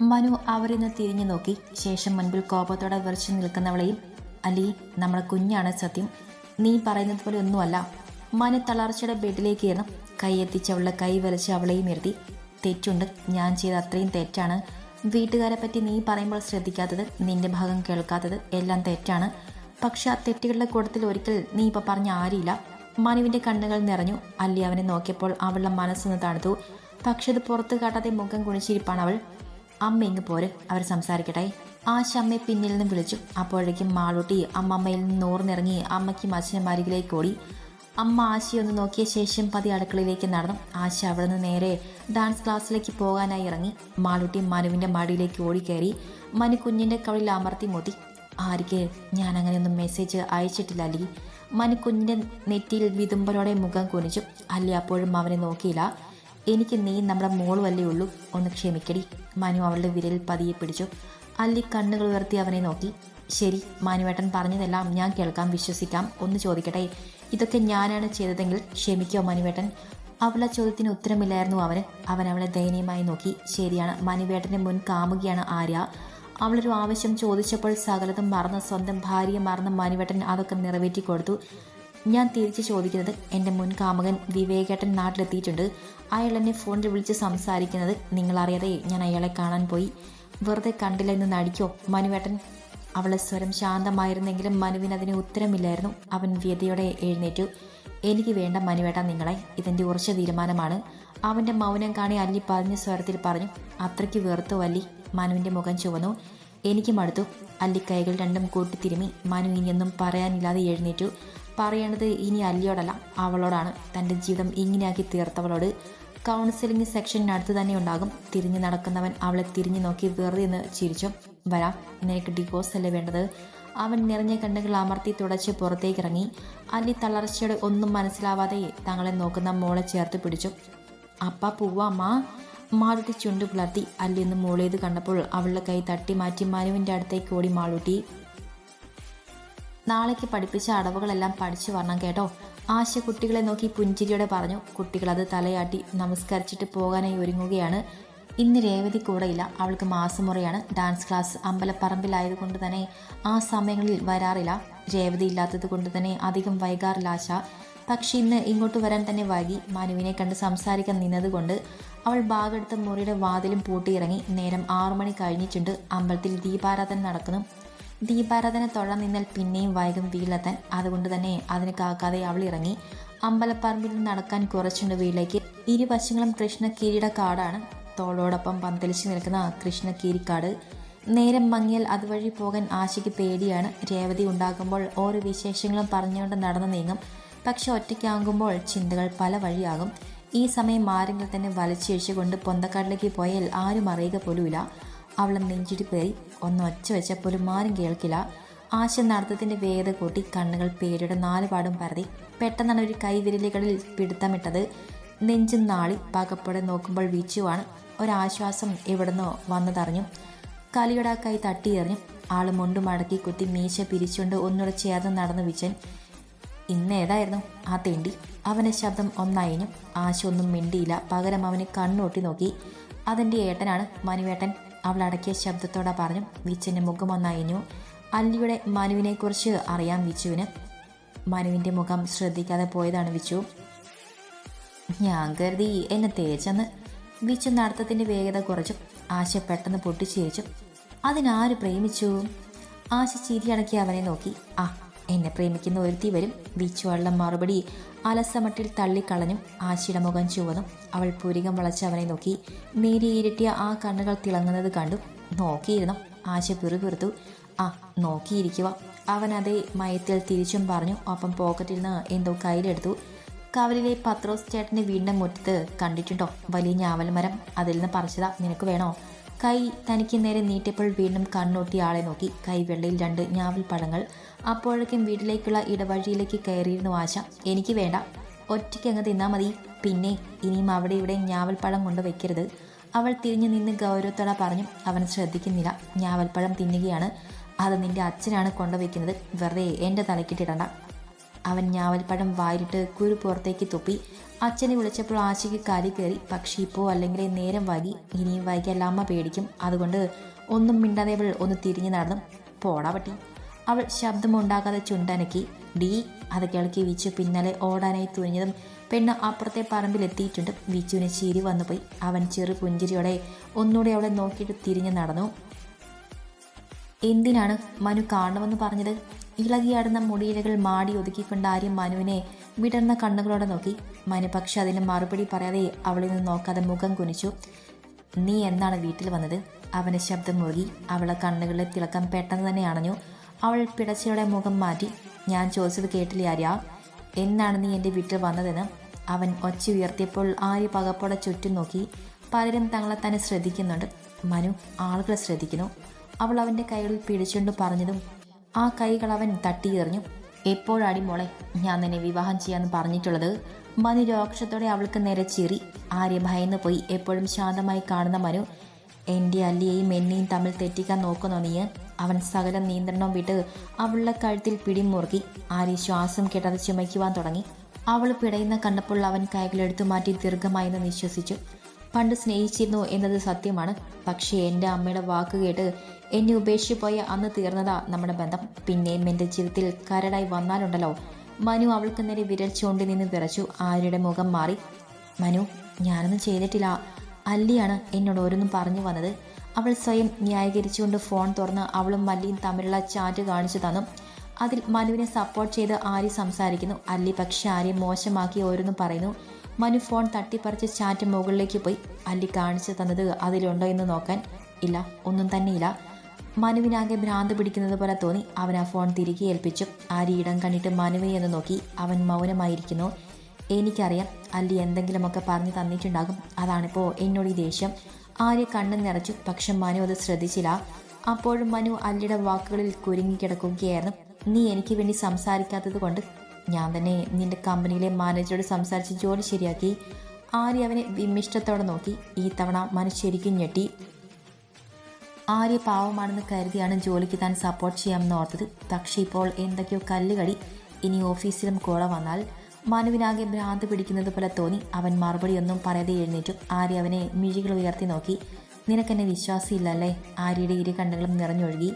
മനു അവരിൽ നിന്ന് തിരിഞ്ഞു നോക്കി. ശേഷം മുൻപിൽ കോപത്തോടെ വിറച്ചു നിൽക്കുന്നവളെയും അലി നമ്മുടെ കുഞ്ഞാണ് സത്യം. നീ പറയുന്നത് പോലെ ഒന്നുമല്ല മനു തളർച്ചയുടെ ബെഡിലേക്ക് കയറുന്നു. കൈ എത്തിച്ച് അവളുടെ കൈ വലിച്ച് അവളെയും ഇരുത്തി തെറ്റുണ്ട്. ഞാൻ ചെയ്ത അത്രയും തെറ്റാണ്. വീട്ടുകാരെ പറ്റി നീ പറയുമ്പോൾ ശ്രദ്ധിക്കാത്തത് നിന്റെ ഭാഗം കേൾക്കാത്തത് എല്ലാം തെറ്റാണ്. പക്ഷെ ആ തെറ്റുകളുടെ കൂട്ടത്തിൽ ഒരിക്കൽ നീ ഇപ്പൊ പറഞ്ഞ ആരില്ല മനുവിന്റെ കണ്ണുകൾ നിറഞ്ഞു. അല്ലി അവനെ നോക്കിയപ്പോൾ അവളുടെ മനസ്സൊന്ന് തണുത്തു. പക്ഷെ അത് പുറത്ത് കാട്ടാതെ മുഖം കുണിച്ചിരിപ്പാണ് അവൾ. അമ്മ ഇങ്ങ് പോര് അവർ സംസാരിക്കട്ടെ. ആശ അമ്മയെ പിന്നിൽ നിന്ന് വിളിച്ചു. അപ്പോഴേക്കും മാളൂട്ടി അമ്മമ്മയിൽ നിന്ന് നൂറിനിറങ്ങി അമ്മയ്ക്കും അച്ഛനും അരികിലേക്ക് ഓടി. അമ്മ ആശയെ ഒന്ന് നോക്കിയ ശേഷം പതി അടുക്കളയിലേക്ക് നടന്നു. ആശ അവിടെ നിന്ന് നേരെ ഡാൻസ് ക്ലാസ്സിലേക്ക് പോകാനായി ഇറങ്ങി. മാളൂട്ടി മനുവിന്റെ മടിയിലേക്ക് ഓടിക്കയറി. മനു കുഞ്ഞിന്റെ കവളിൽ അമർത്തി മുത്തി ആർക്ക് ഞാൻ അങ്ങനെയൊന്നും മെസ്സേജ് അയച്ചിട്ടില്ല അല്ലി. മനു കുഞ്ഞിന്റെ നെറ്റിയിൽ വിതുമ്പലോടെ മുഖം കുനിച്ചു. അല്ലി അപ്പോഴും അവനെ നോക്കിയില്ല. എനിക്ക് നീ നമ്മുടെ മോളുമല്ലേ ഉള്ളൂ. ഒന്ന് ക്ഷമിക്കടി. മനു അവളുടെ വിരലിൽ പതിയെ പിടിച്ചു. അല്ലി കണ്ണുകൾ ഉയർത്തി അവനെ നോക്കി. ശരി മാനുവേട്ടൻ പറഞ്ഞതെല്ലാം ഞാൻ കേൾക്കാം വിശ്വസിക്കാം. ഒന്ന് ചോദിക്കട്ടെ ഇതൊക്കെ ഞാനാണ് ചെയ്തതെങ്കിൽ ക്ഷമിക്കോ മനുവേട്ടൻ? അവളെ ചോദ്യത്തിന് ഉത്തരമില്ലായിരുന്നു അവന്. അവൻ അവളെ ദയനീയമായി നോക്കി. ശരിയാണ് മനുവേട്ടന്റെ മുൻ കാമുകിയാണ് ആര്യ. അവളൊരു ആവശ്യം ചോദിച്ചപ്പോൾ സകലതും മറന്ന് സ്വന്തം ഭാര്യയെ മറന്ന് മനുവേട്ടൻ അതൊക്കെ നിറവേറ്റി കൊടുത്തു ഞാൻ തിരിച്ചു ചോദിക്കുന്നത് എന്റെ മുൻ കാമകൻ വിവേകേട്ടൻ നാട്ടിലെത്തിയിട്ടുണ്ട്. അയാൾ എന്നെ ഫോണിൽ വിളിച്ച് സംസാരിക്കുന്നത് നിങ്ങളറിയാതെ ഞാൻ അയാളെ കാണാൻ പോയി. വെറുതെ കണ്ടില്ല എന്ന് നടിക്കോ? മനുവേട്ടൻ അവളെ സ്വരം ശാന്തമായിരുന്നെങ്കിലും മനുവിന് അതിന് ഉത്തരമില്ലായിരുന്നു. അവൻ വ്യതയോടെ എഴുന്നേറ്റു. എനിക്ക് വേണ്ട മനുവേട്ടൻ നിങ്ങളെ ഇതെന്റെ ഉറച്ച തീരുമാനമാണ്. അവന്റെ മൗനം കാണി അല്ലി പറഞ്ഞ സ്വരത്തിൽ പറഞ്ഞു അത്രയ്ക്ക് വെറുത്തു അല്ലി മനുവിന്റെ മുഖം ചുവന്നു. എനിക്കും അടുത്തു. അല്ലി കൈകൾ രണ്ടും കൂട്ടിത്തിരുമി മനു ഇനിയൊന്നും പറയാനില്ലാതെ എഴുന്നേറ്റു. പറയേണ്ടത് ഇനി അല്ലിയോടല്ല അവളോടാണ്. തന്റെ ജീവിതം ഇങ്ങനെയാക്കി തീർത്തവളോട് കൗൺസിലിംഗ് സെക്ഷനടുത്ത് തന്നെ ഉണ്ടാകും. തിരിഞ്ഞു നടക്കുന്നവൻ അവളെ തിരിഞ്ഞു നോക്കി വെറുതെ എന്ന് ചിരിച്ചു. വരാം നിനക്ക് ഡിവോഴ്സ് അല്ലേ വേണ്ടത്? അവൻ നിറഞ്ഞ കണ്ണുകൾ അമർത്തി തുടച്ച് പുറത്തേക്ക് ഇറങ്ങി. അല്ലി തളർച്ചയോടെ ഒന്നും മനസ്സിലാവാതെ തങ്ങളെ നോക്കുന്ന മോളെ ചേർത്ത് പിടിച്ചു. അപ്പ പോവാമ്മ മാളൂട്ടി ചുണ്ടു പുലർത്തി അല്ലിന്ന് മോളേത് കണ്ടപ്പോൾ അവളുടെ കൈ തട്ടി മാറ്റി മനുവിന്റെ അടുത്തേക്ക് ഓടി മാളൂട്ടി. നാളേക്ക് പഠിപ്പിച്ച അടവുകളെല്ലാം പഠിച്ചു വരണം കേട്ടോ. ആശ കുട്ടികളെ നോക്കി പുഞ്ചിരിയോടെ പറഞ്ഞു കുട്ടികൾ അത് തലയാട്ടി നമസ്കരിച്ചിട്ട് പോകാനായി ഒരുങ്ങുകയാണ്. ഇന്ന് രേവതി കൂടെയില്ല അവൾക്ക് മാസമുറയാണ്. ഡാൻസ് ക്ലാസ് അമ്പലപ്പറമ്പിലായതുകൊണ്ട് തന്നെ ആ സമയങ്ങളിൽ വരാറില്ല. രേവതി ഇല്ലാത്തത് കൊണ്ട് തന്നെ അധികം വൈകാറില്ല ആശ. പക്ഷെ ഇന്ന് ഇങ്ങോട്ട് വരാൻ തന്നെ വൈകി. മനുവിനെ കണ്ട് സംസാരിക്കാൻ നിന്നതുകൊണ്ട് അവൾ ബാഗെടുത്ത മുറിയുടെ വാതിലും പൂട്ടിയിറങ്ങി. നേരം ആറു മണി കഴിഞ്ഞിട്ടുണ്ട്. അമ്പലത്തിൽ ദീപാരാധന നടക്കുന്നു. ദീപാരാധന തൊഴ നിന്നാൽ പിന്നെയും വൈകും വീലെത്താൻ അതുകൊണ്ട് തന്നെ അതിന് കാക്കാതെ അവൾ ഇറങ്ങി അമ്പലപ്പറമ്പിൽ നടക്കാൻ കുറച്ചുണ്ട് വീട്ടിലേക്ക്. ഇരുവശങ്ങളും കൃഷ്ണക്കീരിയുടെ കാടാണ്. തോളോടൊപ്പം പന്തലിച്ച് നിൽക്കുന്ന കൃഷ്ണക്കീരിക്കാട് നേരം മങ്ങിയാൽ അതുവഴി പോകാൻ ആശയ്ക്ക് പേടിയാണ്. രേവതി ഉണ്ടാകുമ്പോൾ ഓരോ വിശേഷങ്ങളും പറഞ്ഞുകൊണ്ട് നടന്നു നീങ്ങും. പക്ഷെ ഒറ്റയ്ക്കാകുമ്പോൾ ചിന്തകൾ പല വഴിയാകും. ഈ സമയം ആരെങ്കിലും തന്നെ വലിച്ചിഴിച്ചുകൊണ്ട് പൊന്തക്കാട്ടിലേക്ക് പോയാൽ ആരും അറിയുക പോലുമില്ല. അവളെ നെഞ്ചിടി പേറി ഒന്ന് ഒച്ച വെച്ചപ്പോലും ആരും കേൾക്കില്ല. ആശ നടത്തത്തിന്റെ വേദ കൂട്ടി കണ്ണുകൾ പേരുടെ നാലുപാടും പരതി പെട്ടെന്നാണ് ഒരു കൈവിരലുകളിൽ പിടുത്തമിട്ടത്. നെഞ്ചും നാളി പകപ്പോടെ നോക്കുമ്പോൾ വീച്ചുവാണ്. ഒരാശ്വാസം എവിടുന്നോ വന്നതറിഞ്ഞു. കലിയുടെ ആ കൈ തട്ടിയെറിഞ്ഞു ആൾ മുണ്ടു മടക്കി കുത്തി മീശ പിരിച്ചുകൊണ്ട് ഒന്നുകൂടെ ചേർന്ന് നടന്നു വിച്ചൻ ഇന്നേതായിരുന്നു ആ തെണ്ടി. അവന്റെ ശബ്ദം ഒന്നയഞ്ഞു. ആശ ഒന്നും മിണ്ടിയില്ല. പകരം അവന് കണ്ണൂട്ടി നോക്കി. അതിന്റെ ഏട്ടനാണ് മനുവേട്ടൻ. അവൾ അടക്കിയ ശബ്ദത്തോടെ പറഞ്ഞു വിച്ചന്റെ മുഖം ഒന്നായിഞ്ഞു അല്ലിയുടെ മനുവിനെക്കുറിച്ച് അറിയാം വിച്ചുവിന്. മനുവിന്റെ മുഖം ശ്രദ്ധിക്കാതെ പോയതാണ് വിച്ചു. ഞാൻ കരുതി എന്നെ തേച്ചെന്ന്. വിച്ചു നടത്തത്തിന്റെ വേഗത കുറച്ചു. ആശ പെട്ടെന്ന് പൊട്ടിച്ചിരിച്ചു. അതിനാര് പ്രേമിച്ചു? ആശ ചിരിയടക്കി അവനെ നോക്കി. ആ എന്നെ പ്രേമിക്കുന്ന ഒരുത്തി വരും. വിച്ചുവളുടെ മറുപടി അലസമട്ടിൽ തള്ളിക്കളഞ്ഞും ആശിയുടെ മുഖം ചുവന്നും അവൾ പുരികം വളച്ച് അവനെ നോക്കി. നേരി ഇരട്ടിയ ആ കണ്ണുകൾ തിളങ്ങുന്നത് കണ്ടു. നോക്കിയിരുന്നു. ആശ പിറുപിറുത്തു. ആ നോക്കിയിരിക്കുക അവൻ അതേ മയത്തിൽ തിരിച്ചും പറഞ്ഞു. ഒപ്പം പോക്കറ്റിൽ നിന്ന് എന്തോ കയ്യിലെടുത്തു. കവലിലെ പത്രോസ് ചേട്ടന്റെ വീടിന്റെ മുറ്റത്ത് കണ്ടിട്ടുണ്ടോ? വലിയ ഞാവൽ മരം. അതിൽ നിന്ന് പറിച്ചതാ. നിനക്ക് വേണോ? കൈ തനിക്ക് നേരെ നീട്ടിയപ്പോൾ വീണ്ടും കണ്ണൂട്ടി ആളെ നോക്കി. കൈവെള്ളയിൽ രണ്ട് ഞാവൽ പഴങ്ങൾ. അപ്പോഴേക്കും വീട്ടിലേക്കുള്ള ഇടവഴിയിലേക്ക് കയറിയിരുന്നു ആശ. എനിക്ക് വേണ്ട. ഒറ്റയ്ക്ക് അങ്ങ് തിന്നാൽ മതി. പിന്നെ ഇനിയും അവിടെ ഇവിടെ ഞാവൽപ്പഴം കൊണ്ട് വെക്കരുത്. അവൾ തിരിഞ്ഞു നിന്ന് ഗൗരവത്തോടെ പറഞ്ഞു അവൻ ശ്രദ്ധിക്കുന്നില്ല. ഞാവൽപ്പഴം തിന്നുകയാണ്. അത് നിന്റെ അച്ഛനാണ് കൊണ്ടുവയ്ക്കുന്നത് വെറുതെ എന്റെ തലക്കിട്ടിടണ്ട അവൻ ഞാവൽപ്പഴം വായിലിട്ട് കുരു പുറത്തേക്ക് തുപ്പി. അച്ഛനെ വിളിച്ചപ്പോൾ ആശയ്ക്ക് കാലി കയറി പക്ഷേ ഇപ്പോൾ അല്ലെങ്കിൽ നേരം വൈകി. ഇനിയും വൈകിയല്ല അമ്മ പേടിക്കും. അതുകൊണ്ട് ഒന്നും മിണ്ടാതെ ഒന്ന് തിരിഞ്ഞു നടന്നു. പോടാ പട്ടി. അവൾ ശബ്ദമുണ്ടാകാതെ ചുണ്ടനക്കി. ഡി അത് കിളക്കി വിച്ചു. പിന്നാലെ ഓടാനായി തുനിഞ്ഞതും പെണ്ണ് അപ്പുറത്തെ പറമ്പിലെത്തിയിട്ടുണ്ട്. വിച്ചുവിന് ചിരി വന്നുപോയി. അവൻ ചെറു പുഞ്ചിരിയോടെ ഒന്നുകൂടെ അവളെ നോക്കിയിട്ട് തിരിഞ്ഞു നടന്നു. എന്തിനാണ് മനു കാണണമെന്ന് പറഞ്ഞത്? ഇളകിയാടുന്ന മുടിയിലകൾ മാടി ഒതുക്കിക്കൊണ്ട് ആര്യം മനുവിനെ വിടർന്ന കണ്ണുകളോടെ നോക്കി. മനു പക്ഷെ അതിന് മറുപടി പറയാതെ അവളിൽ നിന്ന് നോക്കാതെ മുഖം കുനിച്ചു. നീ എന്നാണ് വീട്ടിൽ വന്നത്? അവന്റെ ശബ്ദം മുറുകി അവളെ കണ്ണുകളിലെ തിളക്കം പെട്ടെന്ന് തന്നെ അണഞ്ഞു. അവൾ പിടച്ചയുടെ മുഖം മാറ്റി. ഞാൻ ചോദിച്ചത് കേട്ടില്ല ആര്യ? എന്നാണ് നീ എന്റെ വീട്ടിൽ വന്നതെന്ന്? അവൻ ഒച്ച ഉയർത്തിയപ്പോൾ ആര്യ പകപ്പോടെ ചുറ്റും നോക്കി. പലരും തങ്ങളെ തന്നെ ശ്രദ്ധിക്കുന്നുണ്ട്. മനു ആളുകളെ ശ്രദ്ധിക്കുന്നു. അവൾ അവന്റെ കൈകളിൽ പിടിച്ചുകൊണ്ട് പറഞ്ഞതും ആ കൈകൾ അവൻ തട്ടിയെറിഞ്ഞു എപ്പോഴാടി മോളെ ഞാൻ നിന്നെ വിവാഹം ചെയ്യാന്ന് പറഞ്ഞിട്ടുള്ളത്? മനു രോക്ഷത്തോടെ അവൾക്ക് നേരെ ചിറി. ആര്യ ഭയന്ന് പോയി. എപ്പോഴും ശാന്തമായി കാണുന്ന മനു എന്റെ അല്ലിയെയും എന്നെയും തമ്മിൽ തെറ്റിക്കാൻ നോക്കുന്നോ നീ അവൻ സകല നിയന്ത്രണം വിട്ട് അവളുടെ കഴുത്തിൽ പിടിമുറുക്കി ആര്യ ശ്വാസം കേട്ടത് ചുമയ്ക്കുവാൻ തുടങ്ങി. അവൾ പിടയുന്ന കണ്ടപ്പോൾ അവൻ കൈകളെടുത്തു മാറ്റി ദീർഘമായെന്ന് വിശ്വസിച്ചു പണ്ട് സ്നേഹിച്ചിരുന്നു എന്നത് സത്യമാണ്. പക്ഷേ എന്റെ അമ്മയുടെ വാക്ക് കേട്ട് എന്നെ ഉപേക്ഷിച്ചു പോയ അന്ന് തീർന്നതാ നമ്മുടെ ബന്ധം. പിന്നെയും എന്റെ ജീവിതത്തിൽ കരടായി വന്നാലുണ്ടല്ലോ. മനു അവൾക്ക് നേരെ വിരൽ ചൂണ്ടി നിന്ന് വിറച്ചു. ആര്യയുടെ മുഖം മാറി. മനു ഞാനൊന്നും ചെയ്തിട്ടില്ല. അല്ലിയാണ് എന്നോട് ഓരോന്നും പറഞ്ഞു വന്നത്. അവൾ സ്വയം ന്യായീകരിച്ചുകൊണ്ട് ഫോൺ തുറന്ന് അവളും മല്ലിയും തമ്മിലുള്ള ചാറ്റ് കാണിച്ചു തന്നു. അതിൽ മനുവിനെ സപ്പോർട്ട് ചെയ്ത് ആര്യ സംസാരിക്കുന്നു. അല്ലി പക്ഷെ ആര്യ മോശമാക്കി ഓരോന്നും പറയുന്നു. മനു ഫോൺ തട്ടിപ്പറിച്ച് ചാറ്റ് മുകളിലേക്ക് പോയി. അല്ലി കാണിച്ചു തന്നത് അതിലുണ്ടോ എന്ന് നോക്കാൻ. ഇല്ല ഒന്നും തന്നെയില്ല. മനുവിനാകെ ഭ്രാന്ത് പിടിക്കുന്നത് പോലെ തോന്നി. അവൻ ആ ഫോൺ തിരികെ ഏൽപ്പിച്ചു. ആര്യ ഇടം കണ്ടിട്ട് മനുവിനെ എന്ന് നോക്കി. അവൻ മൗനമായിരിക്കുന്നു. എനിക്കറിയാം അല്ലി എന്തെങ്കിലുമൊക്കെ പറഞ്ഞു തന്നിട്ടുണ്ടാകും. അതാണിപ്പോൾ എന്നോട് ഈ ദേഷ്യം. ആര്യ കണ്ണു നിറച്ചു പക്ഷെ മനു അത് ശ്രദ്ധിച്ചില്ല. അപ്പോഴും മനു അല്ലിയുടെ വാക്കുകളിൽ കുരുങ്ങിക്കിടക്കുകയായിരുന്നു നീ എനിക്ക് വേണ്ടി സംസാരിക്കാത്തത് കൊണ്ട് ഞാൻ തന്നെ നിന്റെ കമ്പനിയിലെ മാനേജറോട് സംസാരിച്ച് ജോലി ശരിയാക്കി. ആര്യ അവനെ വിമിഷ്ടത്തോടെ നോക്കി. ഈ തവണ മനു ശരിക്കും ഞെട്ടി. ആര്യ പാവമാണെന്ന് കരുതിയാണ് ജോലിക്ക് താൻ സപ്പോർട്ട് ചെയ്യാമെന്ന് ഓർത്തത്. പക്ഷേ ഇപ്പോൾ എന്തൊക്കെയോ കല്ലുകടി. ഇനി ഓഫീസിലും കോള വന്നാൽ മനുവിനാകെ ഭ്രാന്ത് പിടിക്കുന്നത് പോലെ തോന്നി. അവൻ മറുപടിയൊന്നും പറയാതെ എഴുന്നേറ്റു. ആര്യ അവനെ മിഴികൾ ഉയർത്തി നോക്കി. നിനക്കെന്നെ വിശ്വാസമില്ലല്ലേ ആര്യയുടെ ഇരു കണ്ണുകളും നിറഞ്ഞൊഴുകി.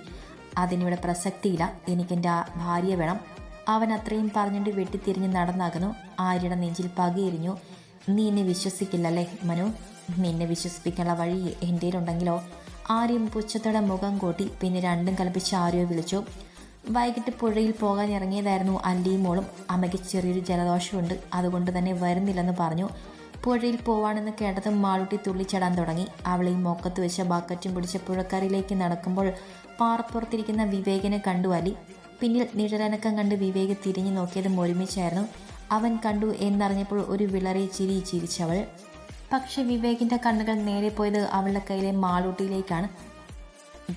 അതിനിവിടെ പ്രസക്തിയില്ല. എനിക്കെന്റെ ഭാര്യ വേണം. അവൻ അത്രയും പറഞ്ഞുകൊണ്ട് വെട്ടിത്തിരിഞ്ഞ് നടന്നാകുന്നു. ആര്യയുടെ നെഞ്ചിൽ പകയെരിഞ്ഞു. നീ എന്നെ വിശ്വസിക്കില്ലല്ലേ മനു? നിന്നെ വിശ്വസിപ്പിക്കാനുള്ള വഴി എന്റെ ഉണ്ടെങ്കിലോ ആര്യം പുച്ഛത്തോടെ മുഖം കൂട്ടി. പിന്നെ രണ്ടും കൽപ്പിച്ച് ആര്യോ വിളിച്ചു. വൈകിട്ട് പുഴയിൽ പോകാൻ ഇറങ്ങിയതായിരുന്നു അല്ലിയും മോളും. അമ്മയ്ക്ക് ചെറിയൊരു ജലദോഷമുണ്ട്. അതുകൊണ്ട് തന്നെ വരുന്നില്ലെന്ന് പറഞ്ഞു. പുഴയിൽ പോവാണെന്ന് കേട്ടതും മാളൂട്ടി തുള്ളിച്ചടാൻ തുടങ്ങി. അവളെയും മൊക്കത്ത് വെച്ച ബക്കറ്റും പിടിച്ച പുഴക്കരയിലേക്ക് നടക്കുമ്പോൾ പാറപ്പുറത്തിരിക്കുന്ന വിവേകനെ കണ്ടു അലി. പിന്നിൽ നിഴലനക്കം കണ്ട് വിവേക് തിരിഞ്ഞു നോക്കിയതും ഒരുമിച്ചായിരുന്നു. അവൻ കണ്ടു എന്നറിഞ്ഞപ്പോൾ ഒരു വിളറി ചിരി ചിരിച്ചവൾ. പക്ഷെ വിവേകിന്റെ കണ്ണുകൾ നേരെ പോയത് അവളുടെ കയ്യിലെ മാളൂട്ടിയിലേക്കാണ്.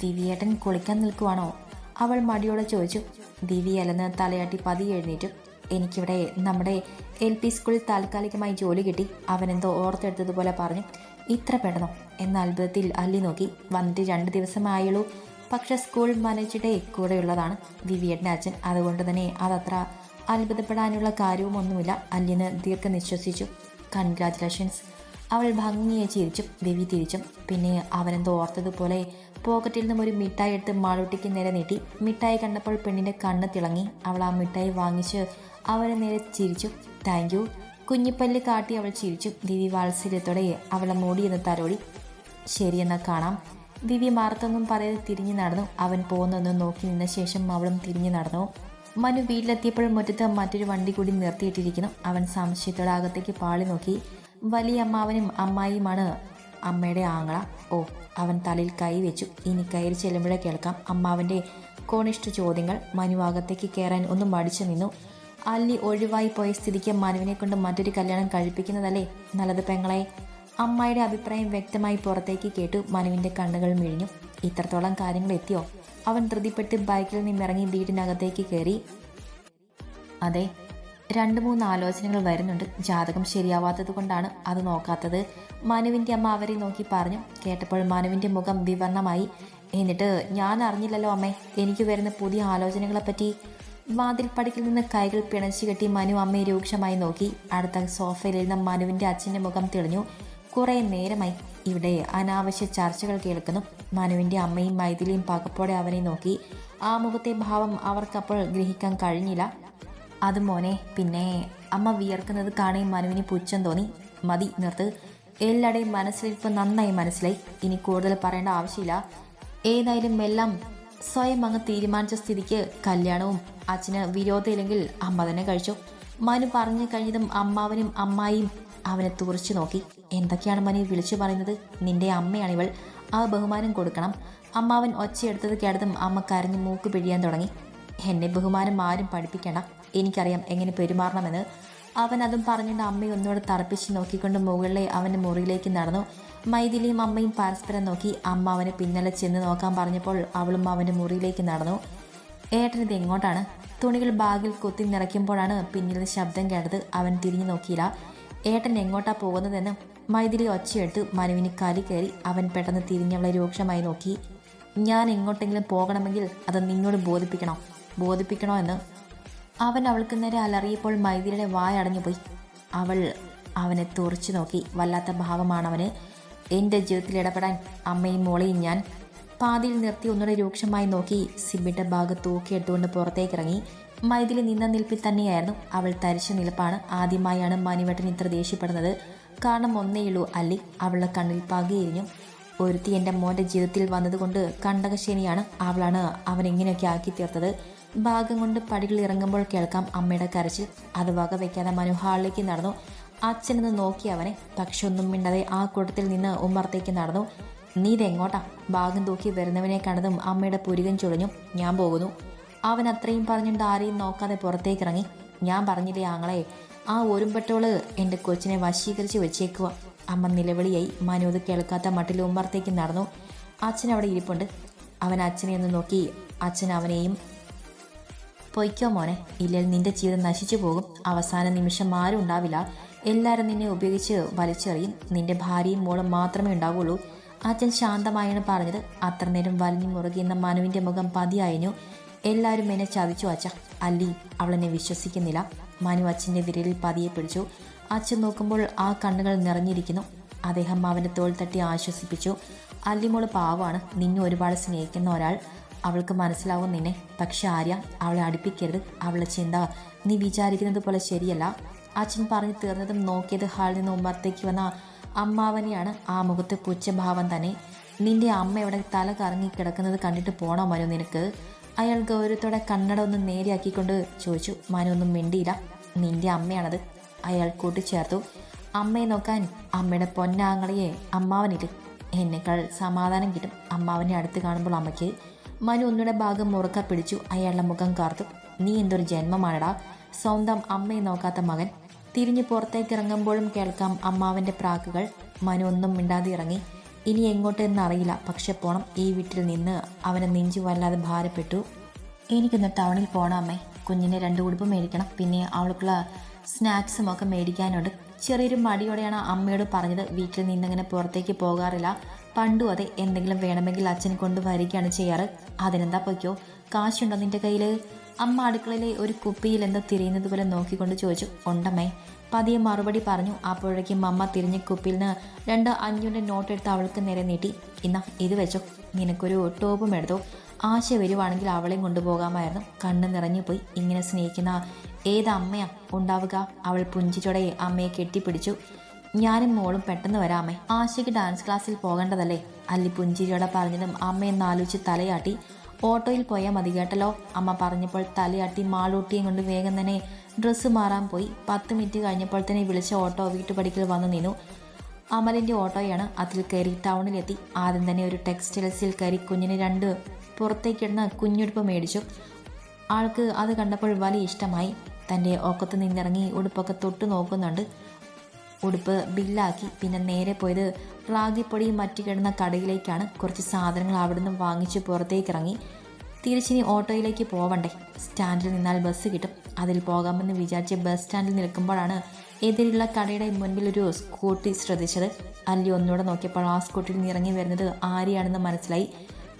ദിവ്യേട്ടൻ കുളിക്കാൻ നിൽക്കുവാണോ? അവൾ മടിയോടെ ചോദിച്ചു ദിവി അലന്ന് തലയാട്ടി പതി എഴുന്നേറ്റു. എനിക്കിവിടെ നമ്മുടെ എൽ പി സ്കൂളിൽ താൽക്കാലികമായി ജോലി കിട്ടി. അവനെന്തോ ഓർത്തെടുത്തതുപോലെ പറഞ്ഞു ഇത്ര പെടണോ. എന്ന അത്ഭുതത്തിൽ അല്ലി നോക്കി. വന്നിട്ട് രണ്ട് ദിവസമായുള്ളൂ. പക്ഷെ സ്കൂൾ മാനേജറുടെ കൂടെയുള്ളതാണ് ദിവ്യേട്ടന്റെ അച്ഛൻ. അതുകൊണ്ട് തന്നെ അതത്ര അത്ഭുതപ്പെടാനുള്ള കാര്യവുമൊന്നുമില്ല. അല്ലിന് ദീർഘ നിശ്വസിച്ചു കൺഗ്രാചുലേഷൻസ്. അവൾ ഭംഗിയെ ചിരിച്ചു. ദിവി തിരിച്ചും പിന്നെ അവനെന്തോ ഓർത്തതുപോലെ പോക്കറ്റിൽ നിന്നും ഒരു മിഠായി എടുത്ത് മാളൂട്ടിക്ക് നേരെ നീട്ടി. മിഠായി കണ്ടപ്പോൾ പെണ്ണിന്റെ കണ്ണ് തിളങ്ങി. അവൾ ആ മിഠായി വാങ്ങിച്ച് അവരെ നേരെ ചിരിച്ചു. താങ്ക് യു കുഞ്ഞിപ്പല്ല് കാട്ടി അവൾ ചിരിച്ചു. ദിവി വാത്സല്യത്തോടെ അവളെ മൂടിയെന്ന് തലോടി. ശരിയെന്നാൽ കാണാം. ദിവ്യ മാർത്തൊന്നും പറയാതെ തിരിഞ്ഞു നടന്നു. അവൻ പോകുന്നൊന്നും നോക്കി നിന്ന ശേഷം അവളും തിരിഞ്ഞു നടന്നു. മനു വീട്ടിലെത്തിയപ്പോൾ മുറ്റത്ത് മറ്റൊരു വണ്ടി കൂടി നിർത്തിയിട്ടിരിക്കുന്നു. അവൻ സംശയത്തോടെ അകത്തേക്ക് പാളി നോക്കി. വലിയ അമ്മാവനും അമ്മായിയുമാണ് അമ്മയുടെ ആങ്ങള. ഓ അവൻ തലയിൽ കൈ വെച്ചു. ഇനി കയറി ചെല്ലുമ്പോഴേ കേൾക്കാം. അമ്മാവന്റെ കോണിഷ്ട ചോദ്യങ്ങൾ. മനു അകത്തേക്ക് കയറാൻ ഒന്ന് മടിച്ചു നിന്നു. അല്ലി ഒഴിവായി പോയ സ്ഥിതിക്ക് മനുവിനെ കൊണ്ട് മറ്റൊരു കല്യാണം കഴിപ്പിക്കുന്നതല്ലേ? നല്ലത് പെങ്ങളെ. അമ്മായിയുടെ അഭിപ്രായം വ്യക്തമായി പുറത്തേക്ക് കേട്ടു. മനുവിന്റെ കണ്ണുകൾ മിഴിഞ്ഞു. ഇത്രത്തോളം കാര്യങ്ങൾ എത്തിയോ? അവൻ ധൃതിപ്പെട്ട് ബൈക്കിൽ നിന്നിറങ്ങി വീടിനകത്തേക്ക് കയറി അതെ രണ്ട് മൂന്ന് ആലോചനകൾ വരുന്നുണ്ട്. ജാതകം ശരിയാവാത്തത് കൊണ്ടാണ് അത് നോക്കാത്തത്. മനുവിന്റെ അമ്മ അവരെ നോക്കി പറഞ്ഞു. കേട്ടപ്പോൾ മനുവിന്റെ മുഖം വിവരണമായി എന്നിട്ട് ഞാൻ അറിഞ്ഞില്ലല്ലോ അമ്മേ എനിക്ക് വരുന്ന പുതിയ ആലോചനകളെ പറ്റി വാതിൽ പടിക്കിൽ നിന്ന് കൈകൾ പിണച്ചു കെട്ടി മനു അമ്മയെ രൂക്ഷമായി നോക്കി. അടുത്ത സോഫയിലിരുന്ന മനുവിന്റെ അച്ഛന്റെ മുഖം തെളിഞ്ഞു. കുറേ നേരമായി. ഇവിടെ അനാവശ്യ ചർച്ചകൾ കേൾക്കുന്നു. മനുവിന്റെ അമ്മയും മൈഥിലിയും പകപ്പോടെ അവനെ നോക്കി. ആ മുഖത്തെ ഭാവം അവർക്കപ്പോൾ ഗ്രഹിക്കാൻ കഴിഞ്ഞില്ല. അത് മോനെ പിന്നെ അമ്മ വിയർക്കുന്നത് കാണേ മനുവിന് പുച്ഛം തോന്നി. മതി നിർത്ത്. എല്ലാടേയും മനസ്സിലിപ്പം നന്നായി മനസ്സിലായി. ഇനി കൂടുതൽ പറയേണ്ട ആവശ്യമില്ല. ഏതായാലും എല്ലാം സ്വയം അങ്ങ് തീരുമാനിച്ച സ്ഥിതിക്ക് കല്യാണവും അച്ഛന് വിരോധമില്ലെങ്കിൽ അമ്മ തന്നെ കഴിച്ചു. മനു പറഞ്ഞു കഴിഞ്ഞതും അമ്മാവനും അമ്മായിയും അവനെ തുറച്ചു നോക്കി. എന്തൊക്കെയാണ് മനു വിളിച്ചു പറയുന്നത്? നിന്റെ അമ്മയാണിവൾ. ആ ബഹുമാനം കൊടുക്കണം. അമ്മാവൻ ഒച്ചയെടുത്തത് കേട്ടതും അമ്മ കരഞ്ഞ് മൂക്ക് പിഴിയാൻ തുടങ്ങി. എന്നെ ബഹുമാനം ആരും പഠിപ്പിക്കേണ്ട. എനിക്കറിയാം എങ്ങനെ പെരുമാറണമെന്ന്. അവൻ അതും പറഞ്ഞിട്ട് അമ്മയെ ഒന്നുകൂടെ തറപ്പിച്ച് നോക്കിക്കൊണ്ട് മുകളിലെ അവന്റെ മുറിയിലേക്ക് നടന്നു. മൈഥിലിയും അമ്മയും പരസ്പരം നോക്കി അമ്മ അവനെ പിന്നലെ ചെന്ന് നോക്കാൻ പറഞ്ഞപ്പോൾ അവളും അവന്റെ മുറിയിലേക്ക് നടന്നു. ഏട്ടനിത് എങ്ങോട്ടാണ്? തുണികൾ ബാഗിൽ കൊത്തി നിറയ്ക്കുമ്പോഴാണ് പിന്നിൽ ശബ്ദം കേട്ടത്. അവൻ തിരിഞ്ഞു നോക്കിയില്ല. ഏട്ടൻ എങ്ങോട്ടാ പോകുന്നതെന്ന് മൈഥിലി ഒച്ചയെടുത്ത് മനുവിന് കലി കയറി അവൻ പെട്ടെന്ന് തിരിഞ്ഞവളെ രൂക്ഷമായി നോക്കി. ഞാൻ എങ്ങോട്ടെങ്കിലും പോകണമെങ്കിൽ അത് നിന്നോട് ബോധിപ്പിക്കണോ? ബോധിപ്പിക്കണോ എന്ന് അവൻ അവൾക്ക് നേരെ അലറിയപ്പോൾ മൈതിരിയുടെ വായടഞ്ഞു പോയി അവൾ അവനെ തുറച്ചു നോക്കി. വല്ലാത്ത ഭാവമാണ് അവന് എന്റെ ജീവിതത്തിൽ ഇടപെടാൻ അമ്മയും മോളെയും ഞാൻ പാതിയിൽ നിർത്തി ഒന്നുകൂടെ രൂക്ഷമായി നോക്കി സിബിയുടെ ഭാഗത്ത് തൂക്കിയെടുത്തുകൊണ്ട് പുറത്തേക്ക് ഇറങ്ങി മൈഥിലി നിന്ന നിൽപ്പിൽ തന്നെയായിരുന്നു അവൾ തരിച്ച നിൽപ്പാണ് ആദ്യമായാണ് മനുവേട്ടൻ ഇത്ര ദേഷ്യപ്പെടുന്നത്. കാരണം ഒന്നേയുള്ളൂ അല്ലി അവളുടെ കണ്ണിൽ പകയിരിഞ്ഞു ഒരുത്തി എന്റെ മോന്റെ ജീവിതത്തിൽ വന്നതുകൊണ്ട് കണ്ടകശേനിയാണ് അവളാണ് അവൻ ഇങ്ങനെയൊക്കെ ആക്കി തീർത്തത്. ഭാഗം കൊണ്ട് പടികൾ ഇറങ്ങുമ്പോൾ കേൾക്കാം അമ്മയുടെ കരച്ചിൽ. അത് വക വയ്ക്കാതെ മനുഹാളിലേക്ക് നടന്നു. അച്ഛനെന്ന് നോക്കി അവനെ. പക്ഷെ ഒന്നും മിണ്ടാതെ ആ കൂട്ടത്തിൽ നിന്ന് ഉമ്മറത്തേക്ക് നടന്നു. നീ ഇതെങ്ങോട്ടാ ഭാഗം തൂക്കി വരുന്നവനെ കണ്ടതും അമ്മയുടെ പുരുകൻ ചുഴഞ്ഞു ഞാൻ പോകുന്നു. അവൻ അത്രയും പറഞ്ഞിട്ട് ആരെയും നോക്കാതെ പുറത്തേക്ക് ഇറങ്ങി ഞാൻ പറഞ്ഞില്ലേ ആങ്ങളെ ആ ഒരുമ്പെട്ടോൾ എന്റെ കൊച്ചിനെ വശീകരിച്ച് വെച്ചേക്കുക അമ്മ നിലവിളിയായി. മനു അത് കേൾക്കാത്ത മട്ടിൽ ഉമ്മറത്തേക്ക് നടന്നു. അച്ഛൻ അവിടെ ഇരിപ്പുണ്ട്. അവൻ അച്ഛനെ ഒന്ന് നോക്കി. അച്ഛൻ അവനെയും പൊയ്ക്കോ മോനെ ഇല്ലെങ്കിൽ നിന്റെ ജീവിതം നശിച്ചു പോകും. അവസാന നിമിഷം ആരും ഉണ്ടാവില്ല. എല്ലാവരും നിന്നെ ഉപയോഗിച്ച് വലിച്ചെറിയും. നിന്റെ ഭാര്യയും മോളും മാത്രമേ ഉണ്ടാവുള്ളൂ. അച്ഛൻ ശാന്തമായാണ് പറഞ്ഞത്. അത്ര നേരം വലിഞ്ഞു മുറുകിയെന്ന മനുവിന്റെ മുഖം പതിയായഞ്ഞു എല്ലാവരും എന്നെ ചതിച്ചു അച്ഛ. അല്ലി അവളെന്നെ വിശ്വസിക്കുന്നില്ല. മനു അച്ഛന്റെ വിരലിൽ പതിയെ പിടിച്ചു. അച്ഛൻ നോക്കുമ്പോൾ ആ കണ്ണുകൾ നിറഞ്ഞിരിക്കുന്നു. അദ്ദേഹം അവന്റെ തോൾ തട്ടി ആശ്വസിപ്പിച്ചു. അല്ലിമോൾ പാവാണ് നിന്നെ ഒരുപാട് സ്നേഹിക്കുന്ന ഒരാൾ. അവൾക്ക് മനസ്സിലാവും നിന്നെ. പക്ഷെ ആര്യ അവളെ അടുപ്പിക്കരുത്. അവളെ ചിന്ത നീ വിചാരിക്കുന്നത് പോലെ ശരിയല്ല. അച്ഛൻ പറഞ്ഞു തീർന്നതും നോക്കിയത് ഹാളിൽ നിന്ന് ഉമ്മറത്തേക്ക് വന്ന അമ്മാവനെയാണ്. ആ മുഖത്ത് പുച്ഛഭാവം തന്നെ. നിന്റെ അമ്മ ഇവിടെ തല കറങ്ങി കിടക്കുന്നത് കണ്ടിട്ട് പോണോ മനു നിനക്ക്? അയാൾ ഗൗരവത്തോടെ കണ്ണട ഒന്ന് നേരെയാക്കിക്കൊണ്ട് ചോദിച്ചു. മനു ഒന്നും മിണ്ടിയില്ല. നിന്റെ അമ്മയാണത്. അയാൾ കൂട്ടിച്ചേർത്തു. അമ്മയെ നോക്കാൻ അമ്മയുടെ പൊന്നാങ്ങളയെ അമ്മാവനില്ലേ? എന്നെക്കാൾ സമാധാനം കിട്ടും. അമ്മാവനെ അടുത്ത് കാണുമ്പോൾ അമ്മയ്ക്ക് മനു ഒന്നുടെ ഭാഗം മുറുക്ക പിടിച്ചു. അയാളുടെ മുഖം കാർത്തു. നീ എന്തൊരു ജന്മമാണടാ. സ്വന്തം അമ്മയെ നോക്കാത്ത മകൻ. തിരിഞ്ഞു പുറത്തേക്ക് ഇറങ്ങുമ്പോഴും കേൾക്കാം അമ്മാവന്റെ പ്രാക്കുകൾ. മനു ഒന്നും മിണ്ടാതെ ഇറങ്ങി. ഇനി എങ്ങോട്ടെന്ന് അറിയില്ല. പക്ഷെ പോണം. ഈ വീട്ടിൽ നിന്ന് അവനെ നെഞ്ചു വല്ലാതെ ഭാരപ്പെട്ടു. എനിക്കൊന്ന് ടൗണിൽ പോകണം അമ്മേ. കുഞ്ഞിനെ രണ്ട് ഉടുപ്പ് മേടിക്കണം. പിന്നെ അവൾക്കുള്ള സ്നാക്സും ഒക്കെ മേടിക്കാനുണ്ട്. ചെറിയൊരു മടിയോടെയാണ് അമ്മയോട് പറഞ്ഞത്. വീട്ടിൽ നിന്നിങ്ങനെ പുറത്തേക്ക് പോകാറില്ല. പണ്ടും അതെ എന്തെങ്കിലും വേണമെങ്കിൽ അച്ഛൻ കൊണ്ട് വരികയാണ് ചെയ്യാറ്. അതിനെന്താ പൊയ്ക്കോ? കാശുണ്ടോ നിന്റെ കയ്യിൽ അമ്മ അടുക്കളയിലെ ഒരു കുപ്പിയിൽ എന്തോ തിരിയുന്നത് പോലെ നോക്കിക്കൊണ്ട് ചോദിച്ചു. ഉണ്ടമ്മേ. പതിയെ മറുപടി പറഞ്ഞു. അപ്പോഴേക്കും അമ്മ തിരിഞ്ഞ കുപ്പിയിൽ നിന്ന് രണ്ട് അഞ്ഞൂറിന്റെ നോട്ട് എടുത്ത് അവൾക്ക് നേരെ നീട്ടി. ഇന്നാ ഇത് വെച്ചോ. നിനക്കൊരു ടോപ്പും എടുത്തോ. ആശ വരുവാണെങ്കിൽ അവളെയും കൊണ്ടുപോകാമായിരുന്നു. കണ്ണ് നിറഞ്ഞു പോയി. ഇങ്ങനെ സ്നേഹിക്കുന്ന ഏത് അമ്മയാ ഉണ്ടാവുക? അവൾ പുഞ്ചിച്ചോടെ അമ്മയെ കെട്ടിപ്പിടിച്ചു. ഞാനും മോളും പെട്ടെന്ന് വരാമേ. ആശയ്ക്ക് ഡാൻസ് ക്ലാസ്സിൽ പോകേണ്ടതല്ലേ? അല്ലി പുഞ്ചിരിയോടെ പറഞ്ഞതും അമ്മയെന്ന് ആലോചിച്ച് തലയാട്ടി. ഓട്ടോയിൽ പോയാൽ മതി കേട്ടല്ലോ. അമ്മ പറഞ്ഞപ്പോൾ തലയാട്ടി മാളൂട്ടിയും കൊണ്ട് വേഗം തന്നെ ഡ്രസ്സ് മാറാൻ പോയി. പത്ത് മിനിറ്റ് കഴിഞ്ഞപ്പോൾ തന്നെ വിളിച്ച ഓട്ടോ വീട്ടുപടിക്കൽ വന്നു നിന്നു. അമലിന്റെ ഓട്ടോയാണ് അതിൽ കയറി ടൗണിലെത്തി ആദ്യം തന്നെ ഒരു ടെക്സ്റ്റൈൽസിൽ കയറി കുഞ്ഞിന് രണ്ട് പുറത്തേക്കിടുന്ന കുഞ്ഞുടുപ്പ് മേടിച്ചു. ആൾക്ക് അത് കണ്ടപ്പോൾ വലിയ ഇഷ്ടമായി. തന്റെ ഒക്കത്ത് നിന്നിറങ്ങി ഉടുപ്പൊക്കെ തൊട്ട് നോക്കുന്നുണ്ട്. ഉടുപ്പ് ബില്ലാക്കി. പിന്നെ നേരെ പോയത് റാഗിപ്പൊടിയും മറ്റു കിടന്ന കടയിലേക്കാണ്. കുറച്ച് സാധനങ്ങൾ അവിടെ നിന്ന് വാങ്ങിച്ച് പുറത്തേക്ക് ഇറങ്ങി തിരിച്ചിനി ഓട്ടോയിലേക്ക് പോവണ്ടേ? സ്റ്റാൻഡിൽ നിന്നാൽ ബസ് കിട്ടും. അതിൽ പോകാമെന്ന് വിചാരിച്ച് ബസ് സ്റ്റാൻഡിൽ നിൽക്കുമ്പോഴാണ് എതിരുള്ള കടയുടെ മുൻപിൽ ഒരു സ്കൂട്ടി ശ്രദ്ധിച്ചത്. അല്ലി ഒന്നുകൂടെ നോക്കിയപ്പോൾ ആ സ്കൂട്ടിയിൽ നിന്ന് ഇറങ്ങി വരുന്നത് ആര്യാണെന്ന് മനസ്സിലായി.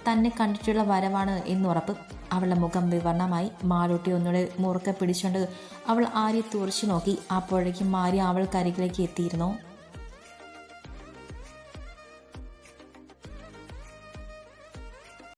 തന്നെ കണ്ടിട്ടുള്ള വരവാണ് എന്നുറപ്പ് അവളുടെ മുഖം വിവർണമായി മാളൂട്ടി ഒന്നുകൂടെ മുറുക്കെ പിടിച്ചുകൊണ്ട് അവൾ ആര്യെ തുറച്ചു നോക്കി. അപ്പോഴേക്കും ആര്യ അവൾക്കരികിലേക്ക് എത്തിയിരുന്നു.